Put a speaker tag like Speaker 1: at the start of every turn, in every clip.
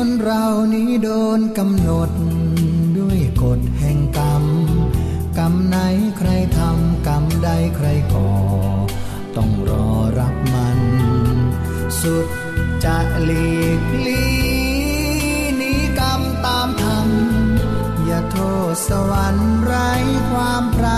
Speaker 1: คนเรานี้โดนกำหนด ด้วยกฎแห่งกรรม กรรมไหนใครทำกรรมใดใครก่อ ต้องรอรับมัน สุดจะหลีกลีหนีกรรมตามธรรมอย่าโทษสวรรค์ไร้ความปรา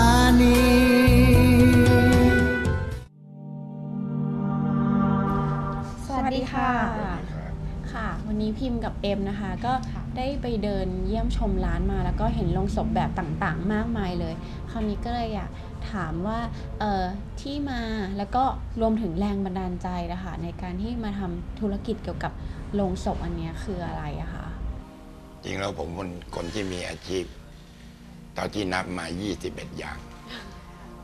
Speaker 2: นนี้พิมพ์กับเอ็มนะคะ ก็ได้ไปเดินเยี่ยมชมร้านมา แล้วก็เห็นโลงศพแบบต่างๆ มากมายเลย คราวนี้ก็เลยอยากถามว่าเอ่อที่มาแล้วก็รวมถึงแรงบันดาลใจนะคะในการที่มาทำธุรกิจเกี่ยวกับโลงศพอันเนี้ยคืออะไรอะคะ
Speaker 3: จริงแล้วผมคนคนที่มีอาชีพเท่าที่นับมา 21 อย่าง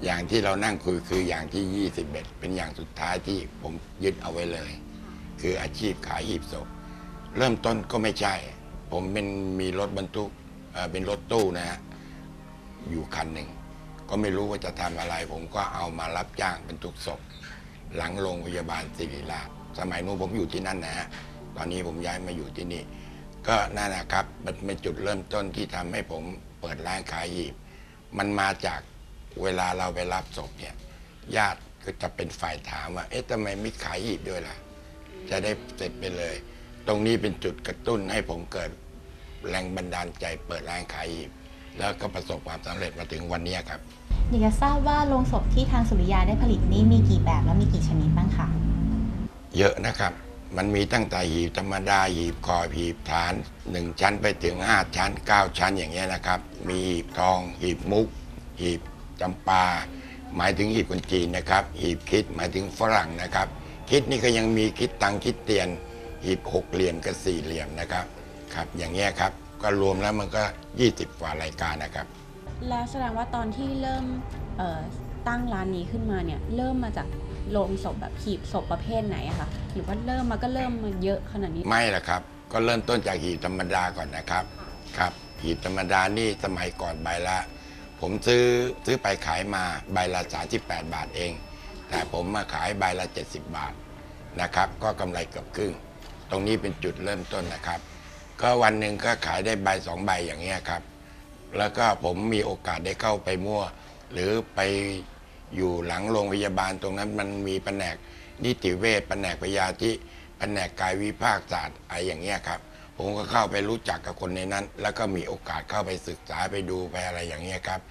Speaker 3: อย่างที่เรานั่งคุยคืออย่างที่ 21 เป็นอย่างสุดท้ายที่ผมยึดเอาไว้เลย คืออาชีพขายหีบศพ เริ่มต้นก็ไม่ใช่ ผมเป็นมีรถบรรทุกเเป็นรถตู้นะฮะอยู่คันหนึ่ง ก็ไม่รู้ว่าจะทำอะไร ผมก็เอามารับจ้างบรรทุกศพ หลังโรงพยาบาลศิริราชสมัยนู้นผมอยู่ที่นั่นนะฮะตอนนี้ผมย้ายมาอยู่ที่นี่ ก็นั่นนะครับมันเป็นจุดเริ่มต้นที่ทำให้ผมเปิดร้านขายหีบ มันมาจากเวลาเราไปรับศพเนี่ยญาติก็จะเป็นฝ่ายถามว่า เอ๊ะทำไมไม่ขายหีบด้วยล่ะ จะได้เสร็จไปเลย ตรงนี้เป็นจุดกระตุ้นให้ผมเกิดแรงบันดาลใจเปิดร้านขายหีบแล้วก็ประสบความสำเร็จมาถึงวันนี้ครับ
Speaker 4: อยากจะทราบว่าโลงศพที่ทางสุริยาได้ผลิตนี้มีกี่แบบและมีกี่ชนิดบ้างคะ
Speaker 3: เยอะนะครับ มันมีตั้งแต่หีบธรรมดาหีบคอหีบฐานหนึ่งชั้นไปถึงห้าชั้นเก้าชั้นอย่างเงี้ยนะครับ มีหีบทอง หีบมุก หีบจำปา หมายถึงหีบคนจีนนะครับ หีบคิดหมายถึงฝรั่งนะครับ คิดนี่ก็ยังมีคิดตังคิดเตียน หีบหกเหลี่ยมกับสี่เหลี่ยมนะครับครับอย่างเงี้ยครับก็รวมแล้วมันก็ 20กว่ารายการนะครับ
Speaker 2: แล้วแสดงว่าตอนที่เริ่มเอ่อตั้งร้านนี้ขึ้นมาเนี่ยเริ่มมาจากโลงศพแบบหีบศพประเภทไหนอะคะหรือว่าเริ่มมาก็เริ่มมาเยอะขนาดนี้
Speaker 3: ไม่ละครับ ก็เริ่มต้นจากหีบธรรมดาก่อนนะครับครับหีบธรรมดานี่สมัยก่อนใบละ ผมซื้อซื้อไปขายมาใบละ38บาทเอง แต่ผมมาขายใบละ 70 บาทนะครับ ก็กำไรเกือบครึ่ง ตรงนี้เป็นจุดเริ่มต้นนะครับ ก็วันหนึ่งก็ขายได้ใบสองใบอย่างเงี้ยครับ แล้วก็ผมมีโอกาสได้เข้าไปมั่ว หรือไปอยู่หลังโรงพยาบาลตรงนั้นมันมีแผนกนิติเวชแผนกพยาธิแผนกกายวิภาคศาสตร์อะไรอย่างเงี้ยครับ ผมก็เข้าไปรู้จักกับคนในนั้น แล้วก็มีโอกาสเข้าไปศึกษาไปดูไปอะไรอย่างเงี้ยครับ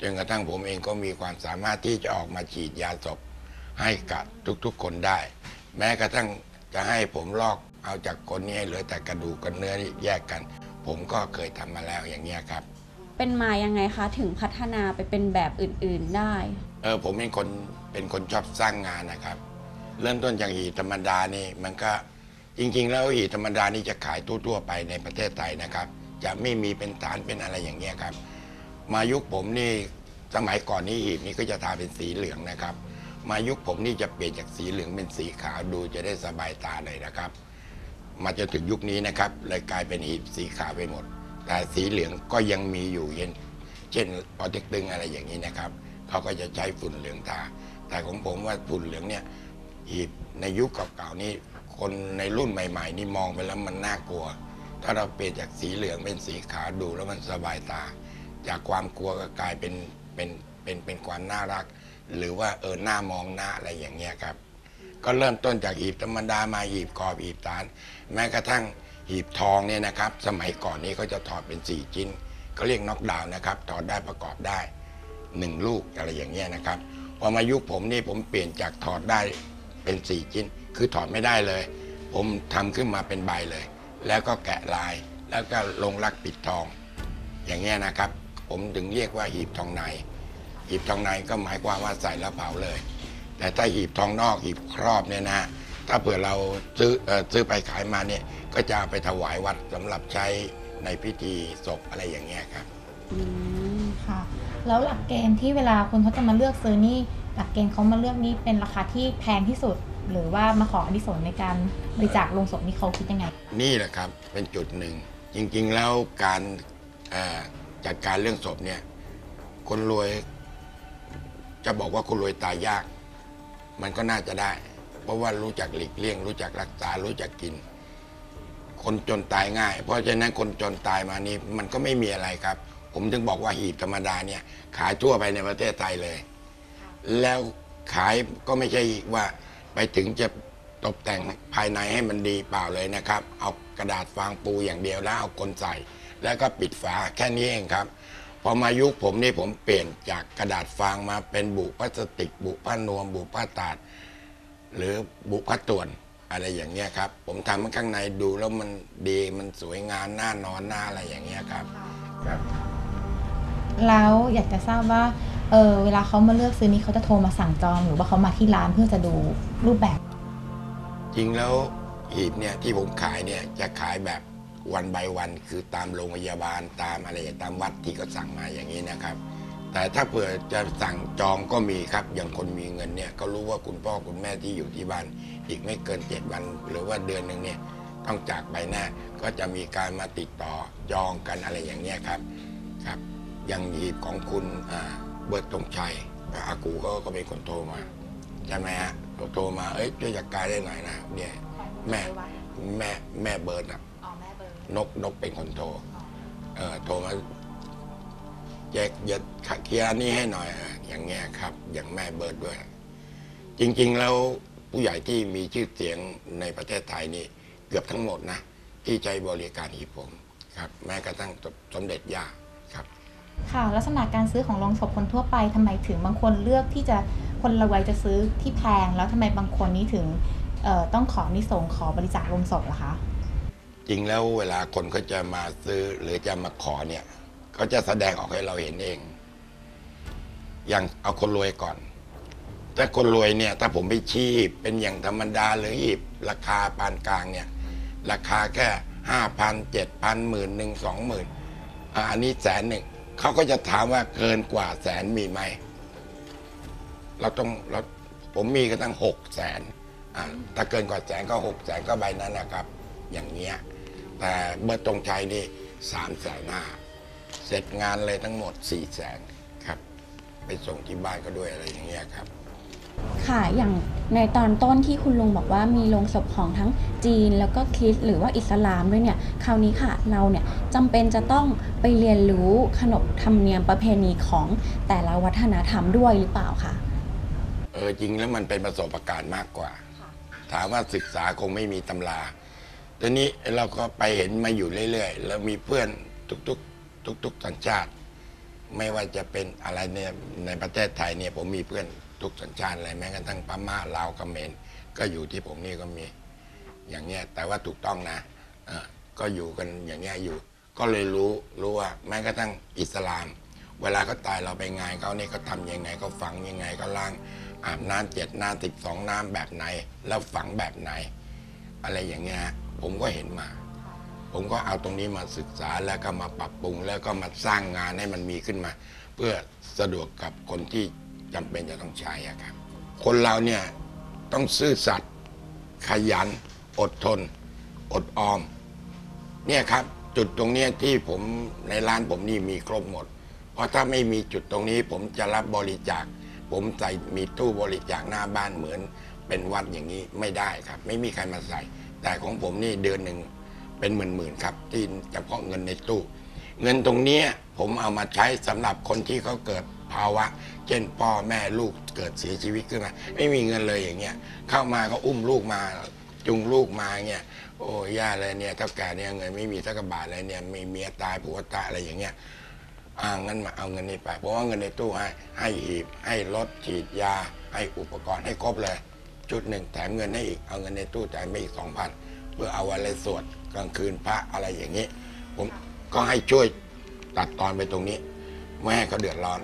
Speaker 3: จนกระทั่งผมเองก็มีความสามารถที่จะออกมาฉีดยาศพให้กับทุกๆคนได้ แม้กระทั่งจะให้ผมลอก เอาจากคนนี้ให้เหลือแต่กระดูกกับเนื้อนี่แยกกัน ผมก็เคยทำมาแล้วอย่างเงี้ยครับ
Speaker 2: เป็นมายังไงคะถึงพัฒนาไปเป็นแบบอื่นๆได้
Speaker 3: เออผมเป็นคนเป็นคนชอบสร้างงานนะครับ เริ่มต้นจากหีบธรรมดานี่มันก็จริงๆ แล้วหีบธรรมดานี่จะขายทั่วๆไปในประเทศไทยนะครับ จะไม่มีเป็นฐานเป็นอะไรอย่างเงี้ยครับ มายุคผมนี่สมัยก่อนนี่หีบนี่ก็จะทาเป็นสีเหลืองนะครับ มายุคผมนี่จะเปลี่ยนจากสีเหลืองเป็นสีขาวดูจะได้สบายตาเลยนะครับ มาจนถึงยุคนี้นะครับเลยกลายเป็นหีบสีขาวไปหมด แต่สีเหลืองก็ยังมีอยู่เย็นเช่นปอเต็กตึงอะไรอย่างนี้นะครับเขาก็จะใช้ฝุ่นเหลืองทาแต่ของผมว่าฝุ่นเหลืองเนี่ยหีบในยุคเก่าๆนี่คนในรุ่นใหม่ ๆ นี่มองไปแล้วมันน่ากลัว ถ้าเราเปลี่ยนจากสีเหลืองเป็นสีขาวดูแล้วมันสบายตา จากความกลัวก็กลายเป็นเป็นเป็นเป็นความน่ารัก หรือว่าเออหน้ามองหน้าอะไรอย่างเงี้ยครับ ก็เริ่มต้นจากหีบธรรมดามาหีบกรอบหีบฐานแม้กระทั่งหีบทองเนี่ยนะครับ สมัยก่อนนี้เขาจะถอดเป็นสี่ชิ้นเขาเรียกน็อกดาวน์นะครับถอดได้ประกอบได้หนึ่งลูกอะไรอย่างเงี้ยนะครับพอมายุคผมนี่ผมเปลี่ยนจากถอดได้เป็นสี่ชิ้น คือถอดไม่ได้เลย ผมทำขึ้นมาเป็นใบเลย แล้วก็แกะลายแล้วก็ลงรักปิดทอง อย่างเงี้ยนะครับ ผมถึงเรียกว่าหีบทองในหีบทองในก็หมายความว่าใส่แล้วเผาเลย แต่ถ้าหีบทองนอกหีบครอบเนี่ยนะถ้าเผื่อเราซื้ออซื้อไปขายมาเนี่ยก็จะไปถวายวัดสำหรับใช้ในพิธีศพอะไรอย่างเงี้ยครับ
Speaker 2: อืม
Speaker 4: ค่ะ แล้วหลักเกณฑ์ที่เวลาคนเขาจะมาเลือกซื้อนี่หลักเกณฑ์เขามาเลือกนี่เป็นราคาที่แพงที่สุด หรือว่ามาขออนิสงส์ในการบริจาคลงศพนี่เขาคิดยังไง
Speaker 3: นี่แหละครับเป็นจุดหนึ่ง จริงๆแล้วการจัดการเรื่องศพเนี่ยคนรวยจะบอกว่าคนรวยตายยาก มันก็น่าจะได้ เพราะว่ารู้จักหลีกเลี่ยง รู้จักรักษา รู้จักกิน คนจนตายง่าย เพราะฉะนั้นคนจนตายมานี่มันก็ไม่มีอะไรครับ ผมถึงบอกว่าหีบธรรมดาเนี่ย ขายทั่วไปในประเทศไทยเลย แล้วขายก็ไม่ใช่ว่าไปถึงจะตกแต่งภายในให้มันดีเปล่าเลยนะครับ เอากระดาษฟางปูอย่างเดียวแล้วเอากลใส่ แล้วก็ปิดฝาแค่นี้เองครับ พอมายุคผมนี่ผมเปลี่ยนจากกระดาษฟางมาเป็นบุพลาสติก บุผ้านวม บุผ้าตาด หรือบุผ้าต่วนอะไรอย่างเงี้ยครับ ผมทำข้างในดูแล้วมันดีมันสวยงามน่านอนน่าอะไรอย่างเงี้ยครับครับ
Speaker 4: แล้วอยากจะทราบว่าเออเวลาเขามาเลือกซื้อนี่เขาจะโทรมาสั่งจองหรือว่าเขามาที่ร้านเพื่อจะดูรูปแบบ
Speaker 3: จริงแล้วหีบเนี่ยที่ผมขายเนี่ยจะขายแบบ วันใบวันคือตามโรงพยาบาลตามอะไรตามวัดที่เขาสั่งมาอย่างนี้นะครับ แต่ถ้าเผื่อจะสั่งจองก็มีครับอย่างคนมีเงินเนี่ยก็รู้ว่าคุณพ่อคุณแม่ที่อยู่ที่บ้าน อีกไม่เกินเจ็ดวัน หรือว่าเดือนหนึ่งเนี่ยต้องจากไปแน่ก็จะมีการมาติดต่อจองกันอะไรอย่างเงี้ยครับครับอย่างหีบของคุณเบิร์ตตงชัยอากูก็ก็เป็นคนโทรมาใช่ไหมฮะโทรมาเอ้ยช่วยจัดการได้หน่อยนะเนี่ยแม่แม่แม่เบิร์ดอะ นกนกเป็นคนโทรเออโทรมาแยกยัดเคลียร์นี่ให้หน่อยอะอย่างเงี้ยครับ อย่างแม่เบิร์ดด้วย จริง ๆ แล้วผู้ใหญ่ที่มีชื่อเสียงในประเทศไทยนี่เกือบทั้งหมดนะ ที่ใช้บริการหีบผมครับ แม้กระทั่งสมเด็จย่าครับ
Speaker 4: ค่ะ ลักษณะการซื้อของโรงศพคนทั่วไปทำไมถึงบางคนเลือกที่จะคนละวัยจะซื้อที่แพง แล้วทำไมบางคนนี้ถึงเอ่อต้องขอนิสงส์ขอบริจาคโรงศพล่ะคะ
Speaker 3: จริงแล้วเวลาคนเขาจะมาซื้อหรือจะมาขอเนี่ยเขาจะแสดงออกให้เราเห็นเอง อย่างเอาคนรวยก่อน แต่คนรวยเนี่ย ถ้าผมไปชี้เป็นอย่างธรรมดาหรือหีบราคาปานกลางเนี่ย ราคาแค่ห้าพันเจ็ดพันหมื่นหนึ่งสองหมื่นอันนี้แสนหนึ่งเขาก็จะถามว่าเกินกว่าแสนมีไหมเราต้องเราผมมีก็ตั้งหกแสนอ่าถ้าเกินกว่าแสนก็หกแสนก็ใบนั้นนะครับ อย่างเงี้ย แต่เมื่อตรงชัยนี่สามแสนห้าเสร็จงานเลยทั้งหมดสี่แสนครับ ไปส่งที่บ้านก็ด้วยอะไรอย่างเงี้ยครับ
Speaker 2: ค่ะอย่างในตอนต้นที่คุณลุงบอกว่ามีโรงศพของทั้งจีนแล้วก็คริสต์หรือว่าอิสลามด้วยเนี่ย คราวนี้ค่ะเราเนี่ยจำเป็นจะต้องไปเรียนรู้ขนบธรรมเนียมประเพณีของแต่ละวัฒนธรรมด้วยหรือเปล่าคะ
Speaker 3: เออจริงแล้วมันเป็นประสบการณ์มากกว่า ถามว่าศึกษาคงไม่มีตำรา ตอนนี้เราก็ไปเห็นมาอยู่เรื่อยๆ แล้วมีเพื่อนทุกๆ ทุกๆสัญชาติ ไม่ว่าจะเป็นอะไรเนี่ยในประเทศไทยเนี่ยผมมีเพื่อนทุกสัญชาติเลยแม้กระทั่งพม่าลาวเขมรก็อยู่ที่ผมนี่ก็มีอย่างเงี้ยแต่ว่าถูกต้องนะเออก็อยู่กันอย่างเงี้ยอยู่ ก็เลยรู้รู้ว่าแม้กระทั่งอิสลาม เวลาเขาตายเราไปงานเขาเนี่ยเขาทำยังไงเขาฝังยังไงเขาล้างอาบน้ำเจ็ดน้ำสิบสองน้ำแบบไหน แล้วฝังแบบไหน อะไรอย่างเงี้ย ผมก็เห็นมา ผมก็เอาตรงนี้มาศึกษาแล้วก็มาปรับปรุง แล้วก็มาสร้างงานให้มันมีขึ้นมา เพื่อสะดวกกับคนที่จำเป็นจะต้องใช้ครับ คนเราเนี่ยต้องซื่อสัตย์ขยัน อดทน อดออม เนี่ยครับ จุดตรงนี้ที่ผมในร้านผมนี่มีครบหมด เพราะถ้าไม่มีจุดตรงนี้ ผมจะรับบริจาค ผมใส่มีตู้บริจาคหน้าบ้านเหมือน เป็นวัดอย่างนี้ไม่ได้ครับ ไม่มีใครมาใส่ แต่ของผมนี่เดือนหนึ่งเป็นหมื่นๆครับ ที่เฉพาะเงินในตู้ เงินตรงเนี้ยผมเอามาใช้สำหรับคนที่เขาเกิดภาวะ เช่นพ่อแม่ลูกเกิดเสียชีวิตขึ้นมา ไม่มีเงินเลยอย่างเงี้ยเข้ามาก็อุ้มลูกมาจุงลูกมาเงี้ยโอ้ย่าเลยเนี่ยเท่าแก่เนี่ยเงินไม่มีสักกระบาทเลยเนี่ยมีเมียตายผัวตายอะไรอย่างเงี้ยอ่างั้นมาเอาเงินนี้ไปเพราะว่าเงินในตู้ให้ให้หีบให้รถฉีดยา ให้อุปกรณ์ให้ครบเลย ชุดหนึ่งแถมเงินให้อีกเอาเงินในตู้จ่ายไปอีกสองพันเพื่อเอาอะไรสวดกลางคืนพระอะไรอย่างนี้ ผมก็ให้ช่วยตัดตอนไปตรงนี้ ไม่ให้เขาเดือดร้อน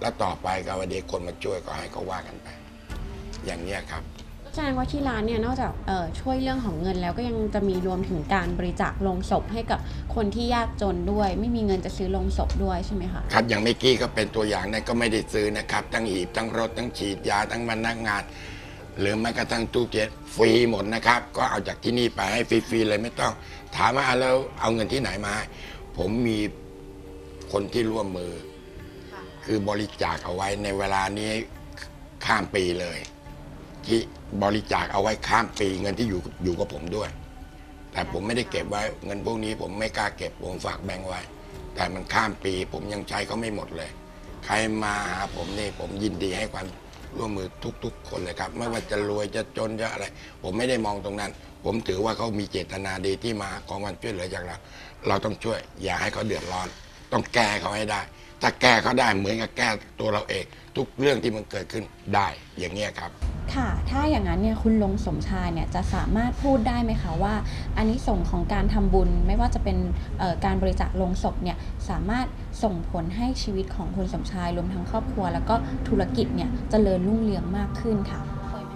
Speaker 3: แล้วต่อไปก็วันเด็กคนมาช่วยก็ให้เขาว่ากันไป อย่างเนี้ยครับ
Speaker 2: แสดงว่าที่ร้านเนี่ยนอกจากเอ่อช่วยเรื่องของเงินแล้วก็ยังจะมีรวมถึงการบริจาคโลงศพให้กับคนที่ยากจนด้วย ไม่มีเงินจะซื้อโลงศพด้วยใช่ไหมคะ
Speaker 3: ครับอย่างเมื่อกี้ก็เป็นตัวอย่างนะก็ไม่ได้ซื้อนะครับ ทั้งหีบทั้งรถทั้งฉีดยาทั้งพนักงาน หรือแม้กระทั่งตู้เจ็ตฟรีหมดนะครับ ก็เอาจากที่นี่ไปให้ฟรีๆเลยไม่ต้อง ถามว่าเอาแล้วเอาเงินที่ไหนมา ผมมีคนที่ร่วมมือคือบริจาคเอาไว้ในเวลานี้ข้ามปีเลย ที่บริจาคเอาไว้ข้ามปีเงินที่อยู่อยู่กับผมด้วย แต่ผมไม่ได้เก็บไว้เงินพวกนี้ผมไม่กล้าเก็บผมฝากแบงก์ไว้ แต่มันข้ามปี ผมยังใช้เขาไม่หมดเลย ใครมาหาผมนี่ผมยินดีให้ความ ร่วมมือทุก ๆ คนเลยครับ ไม่ว่าจะรวยจะจนจะอะไร ผมไม่ได้มองตรงนั้น ผมถือว่าเขามีเจตนาดีที่มาขอความช่วยเหลือจากเรา เราต้องช่วยอย่าให้เขาเดือดร้อน ต้องแก้เขาให้ได้ ถ้าแก้เขาได้เหมือนกับแก้ตัวเราเอง ทุกเรื่องที่มันเกิดขึ้นได้อย่างเงี้ยครับ
Speaker 2: ค่ะ ถ้าอย่างนั้นเนี่ยคุณลุงสมชายเนี่ยจะสามารถพูดได้ไหมคะว่าอันนี้ส่งส์ของการทำบุญไม่ว่าจะเป็นเอ่อการบริจาคลงศพเนี่ยสามารถส่งผลให้ชีวิตของคุณสมชายรวมทั้งครอบครัว แล้วก็ธุรกิจเนี่ยเจริญรุ่งเรืองมากขึ้นค่ะ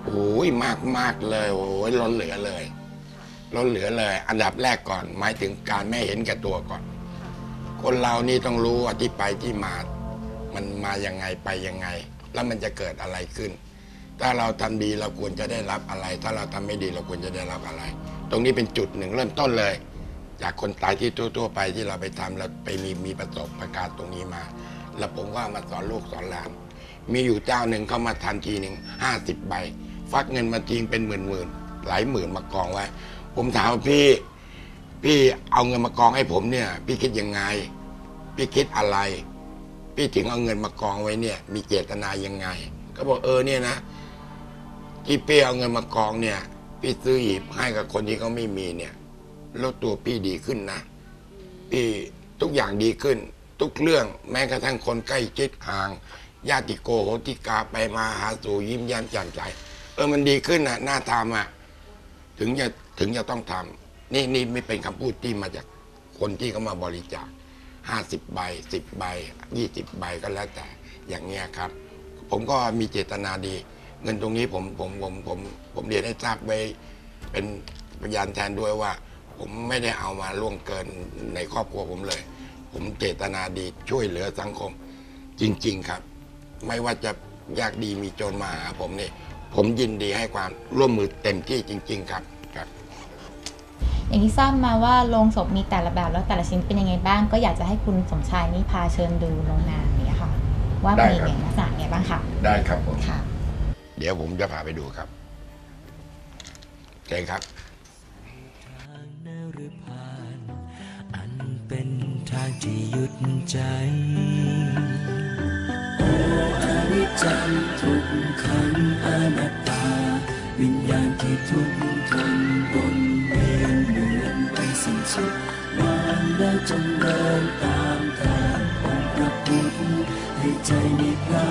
Speaker 3: โอ้ยมากมากเลยโอ้ยล้นเหลือเลยล้นเหลือเลย อันดับแรกก่อน หมายถึงการไม่เห็นแก่ตัวก่อน คนเรานี่ต้องรู้ว่าที่ไปที่มา มันมายังไงไปยังไง แล้วมันจะเกิดอะไรขึ้น ถ้าเราทำดีเราควรจะได้รับอะไร ถ้าเราทำไม่ดีเราควรจะได้รับอะไร ตรงนี้เป็นจุดหนึ่งเริ่มต้นเลย จากคนตายที่ทั่วๆไปที่เราไปทำแล้วไปมีมีประสบประการตรงนี้มา แล้วผมก็เอามาสอนลูกสอนหลาน มีอยู่เจ้าหนึ่งเขามาทันทีหนึ่งห้าสิบใบ ฟักเงินมาทิ้งเป็นหมื่นหมื่นๆหลายหมื่นมากองไว้ ผมถามพี่ พี่เอาเงินมากองให้ผมเนี่ย พี่คิดยังไง พี่คิดอะไร พี่ถึงเอาเงินมากองไว้เนี่ย มีเจตนายังไง ก็บอกเออเนี่ยนะที่พี่เอาเงินมากองเนี่ย พี่ซื้อหีบให้กับคนที่เขาไม่มีเนี่ยแล้วตัวพี่ดีขึ้นนะพี่ทุกอย่างดีขึ้น ทุกเรื่องแม้กระทั่งคนใกล้ชิดห่างญาติโกโหติกาไปมาหาสู่ยิ้มแย้มแจ่มใสเออมันดีขึ้นนะหน่าทำอะ ถึงจะถึงจะต้องทำ นี่นี่ไม่เป็นคำพูดที่มาจากคนที่เขามาบริจาคห้าสิบใบสิบใบยี่สิบใบก็แล้วแต่อย่างเงี้ยครับ ผมก็มีเจตนาดี เงินตรงนี้ผมผมผมผมผมเรียนให้ทราบไว้ เป็นพยานแทนด้วยว่า ผมไม่ได้เอามาล่วงเกินในครอบครัวผมเลย ผมเจตนาดีช่วยเหลือสังคม จริง ๆครับ ไม่ว่าจะยากดีมีจนมาหาผมนี่ผมยินดีให้ความร่วมมือเต็มที่จริง ๆ ครับครับ
Speaker 4: อย่างที่ทราบมาว่าโรงศพมีแต่ละแบบแล้วแต่ละชิ้นเป็นยังไงบ้าง ก็อยากจะให้คุณสมชายนี่พาเชิญดูโรงงานนี้ค่ะ ว่า
Speaker 3: ได้
Speaker 4: มี
Speaker 3: ครับ
Speaker 4: อย่างลักษณะไงบ้างค่ะ
Speaker 3: ได้ครับผม
Speaker 4: ค่ะ
Speaker 3: เดี๋ยวผมจะพาไปดูครับเชิญครับ
Speaker 5: ทางนรพานอันเป็นทางที่หยุดใจโอ้อนิจจังทุกขังอนัตตา วิญญาณที่ทุกข์ทนบนเวียนเหมือนไปสิ้นสุดวางแล้วจงเดินตามทางองค์พระพุทธให้ใจมีพระ